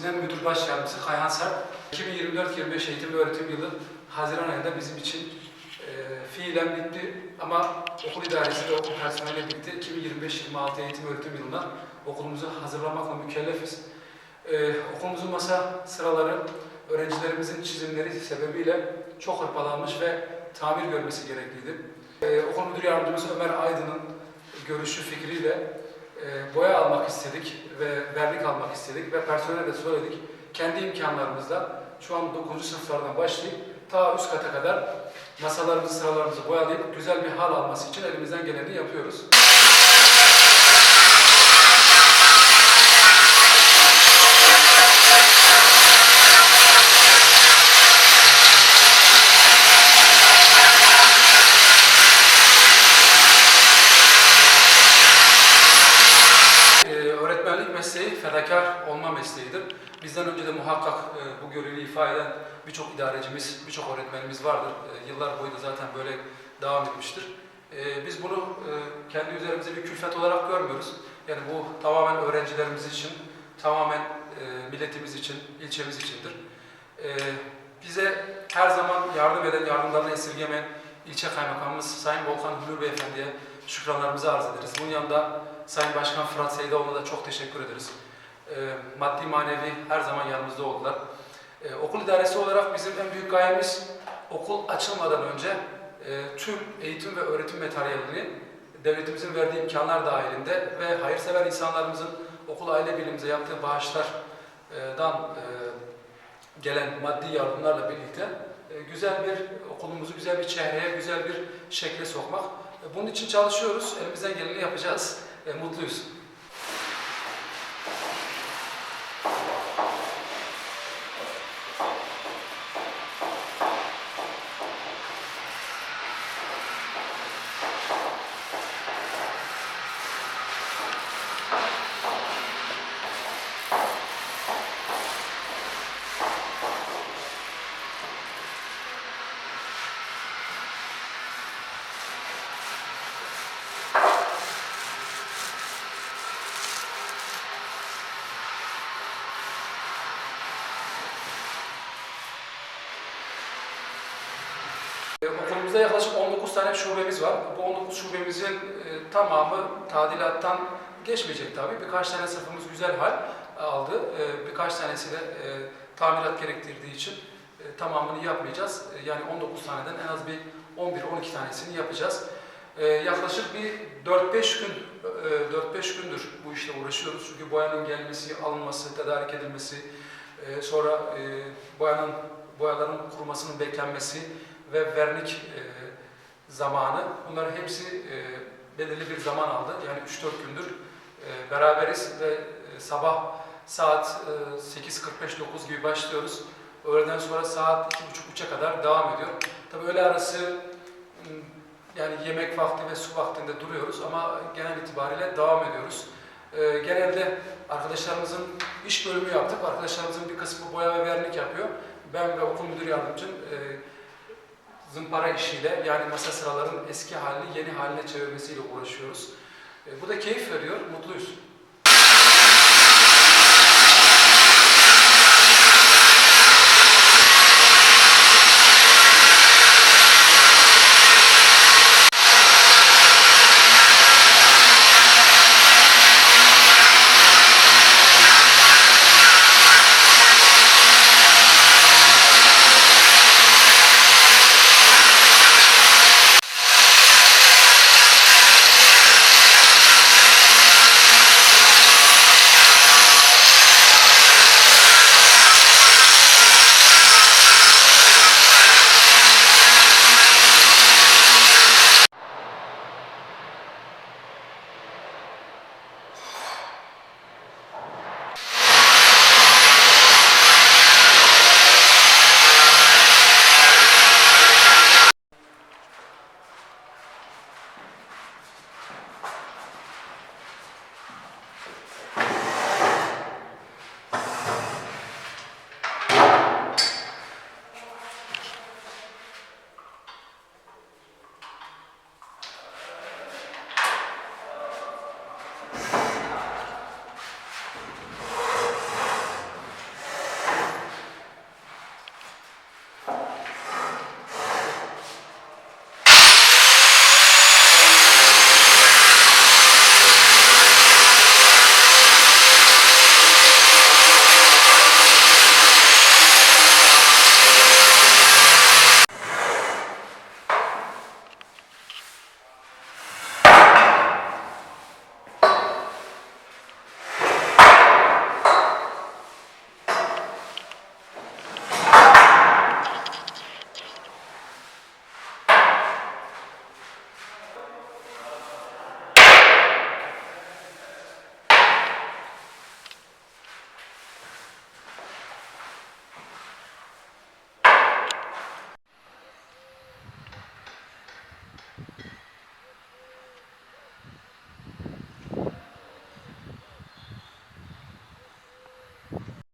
Lisesi'nden Müdür Baş Yardımcısı Kayhan Sert. 2024-25 eğitim öğretim yılı Haziran ayında bizim için e, fiilen bitti. Ama okul idaresi ve okul personeliyle birlikte 2025-26 eğitim öğretim yılına okulumuzu hazırlamakla mükellefiz. E, okulumuzun masa sıraları öğrencilerimizin çizimleri sebebiyle çok hırpalanmış ve tamir görmesi gerekliydi. E, okul müdür yardımcısı Ömer Aydın'ın görüşü fikriyle e, boya almak istedik ve vernik almak istedik ve personele de söyledik. Kendi imkanlarımızla şu an 9. sınıflardan başlayıp ta üst kata kadar masalarımızı, sıralarımızı boyalayıp güzel bir hal alması için elimizden geleni yapıyoruz. Fedakar olma mesleğidir. Bizden önce de muhakkak e, bu görevi ifade eden birçok idarecimiz, birçok öğretmenimiz vardır. E, yıllar boyu da zaten böyle devam etmiştir. E, biz bunu e, kendi üzerimize bir külfet olarak görmüyoruz. Yani bu tamamen öğrencilerimiz için, tamamen e, milletimiz için, ilçemiz içindir. E, bize her zaman yardım eden, yardımlarını esirgemeyen ilçe kaymakamımız Sayın Volkan Hülür Beyefendi'ye şükranlarımızı arz ederiz. Bunun yanında Sayın Başkan Fırat Seydoğlu'na da çok teşekkür ederiz. E, maddi manevi her zaman yanımızda oldular. E, okul idaresi olarak bizim en büyük gayemiz okul açılmadan önce e, tüm eğitim ve öğretim materyalini devletimizin verdiği imkanlar dahilinde ve hayırsever insanlarımızın okul aile bilimimize yaptığı bağışlardan gelen maddi yardımlarla birlikte güzel bir okulumuzu güzel bir çehreye, güzel bir şekle sokmak. Bunun için çalışıyoruz. Elimizden geleni yapacağız. Mutluyuz. Okulumuzda yaklaşık 19 tane şubemiz var. Bu 19 şubemizin e, tamamı tadilattan geçmeyecek tabii. Birkaç tane sınıfımız güzel hal aldı. E, birkaç tanesi de e, tamirat gerektirdiği için e, tamamını yapmayacağız. E, yani 19 taneden en az bir 11-12 tanesini yapacağız. E, yaklaşık bir 4-5 gün e, 4-5 gündür bu işle uğraşıyoruz. Çünkü boyanın gelmesi, alınması, tedarik edilmesi, e, sonra e, boyanın boyaların kurumasının beklenmesi ve vernik e, zamanı bunların hepsi e, belirli bir zaman aldı. Yani 3-4 gündür e, beraberiz ve e, sabah saat e, 8.45-9 gibi başlıyoruz. Öğleden sonra saat 2.30-3'e kadar devam ediyor. Tabii öğle arası yani yemek vakti ve su vaktinde duruyoruz ama genel itibariyle devam ediyoruz. E, genelde arkadaşlarımızın iş bölümü yaptık. Arkadaşlarımızın bir kısmı boya ve vernik yapıyor. Ben ve okul müdür yardımcım e, zımpara işiyle yani masa sıraların eski halini yeni haline çevirmesiyle uğraşıyoruz. E, bu da keyif veriyor, mutluyuz.